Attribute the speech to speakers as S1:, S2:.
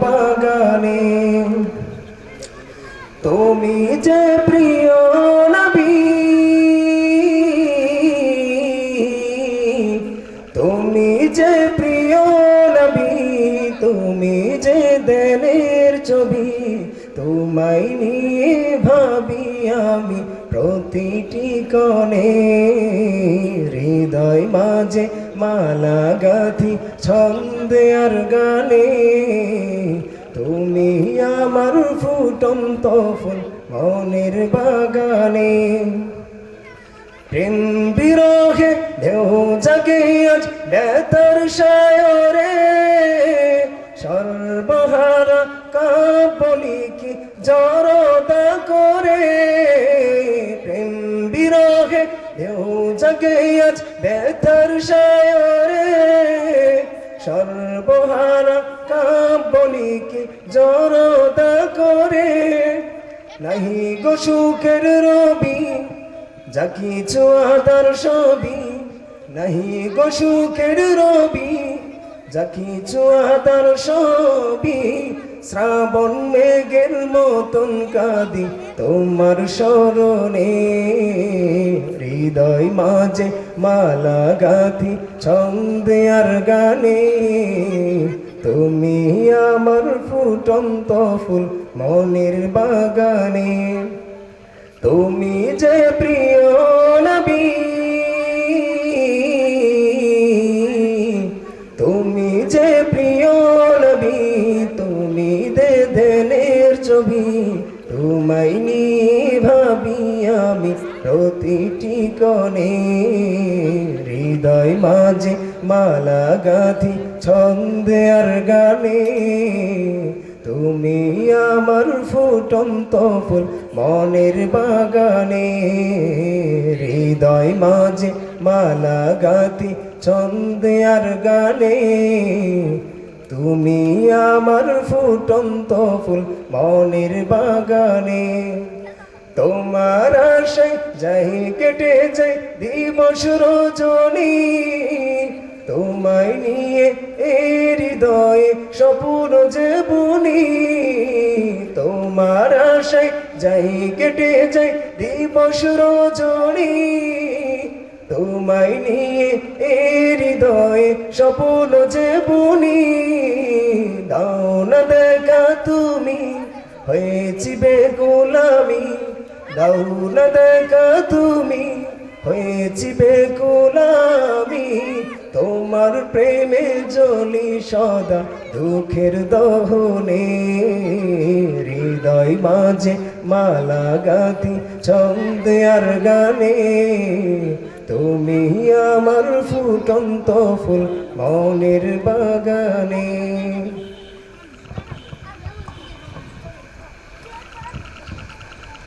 S1: বাগানে। তুমি যে প্রিয় নবী, তুমি যে প্রিয় নবী, তুমি যে দেনের ছবি, তোমায় নিয়ে ভাবি আমি প্রতিটি কণে, হৃদয় মাঝে মালা গাথি, ছন্দে আর গানে। তুমি আমার ফুটন্ত ফুল মনের বাগানে। প্রেম বিরহে ঢেউ জাগে আজ বেতর সায়রে। সর্বহারা কাবলি কি জড়তা আজ বেতর সায়রে সর্বহারা কাবলি কি জড়তা করে। নাহি গো সুখের রবি যা কিছু আদার সবই। নাহি গো সুখের রবি যা কিছু আদার সবই। শ্রাবণ মেঘের মতন কাদি তোমার স্মরণে হৃদয় মাঝে মালা গাথি, ছন্দে আর গানে। তুমি আমার ফুটন্ত ফুল মনের বাগানে। তুমি যে প্রিয় নবী। দেনের ছবি, তোমায় নিয়ে ভাবি আমি প্রতিটি কণে। হৃদয় মাঝে মালা গাঁথি, ছন্দে আর গানে। তুমি আমার ফুটন্ত ফুল মনের বাগানে। হৃদয় মাঝে মালা গাঁথি, ছন্দে আর গানে। তুমি আমার ফুটন্ত ফুল মনের বাগানে। তোমার আশায় যাই কেটে যাই দিবস রজনী। তোমায় নিয়ে হৃদয়ে স্বপ্ন যে বুনি তোমার আশায় যাই কেটে যাই দিবস রজনী। তোমায় নিয়ে এই হৃদয়ে স্বপ্ন যে বুনি দাও না দেখা তুমি, হয়েছি বেগুলামি দাও না দেখা তুমি, হয়েছি বেগুলামি তোমার প্রেমে জলি সদা দুঃখের দহনে, হৃদয় মাঝে মালা গাথি, ছন্দে আর গানে। তুমি আমার ফুটন্ত ফুল মনের বাগানে।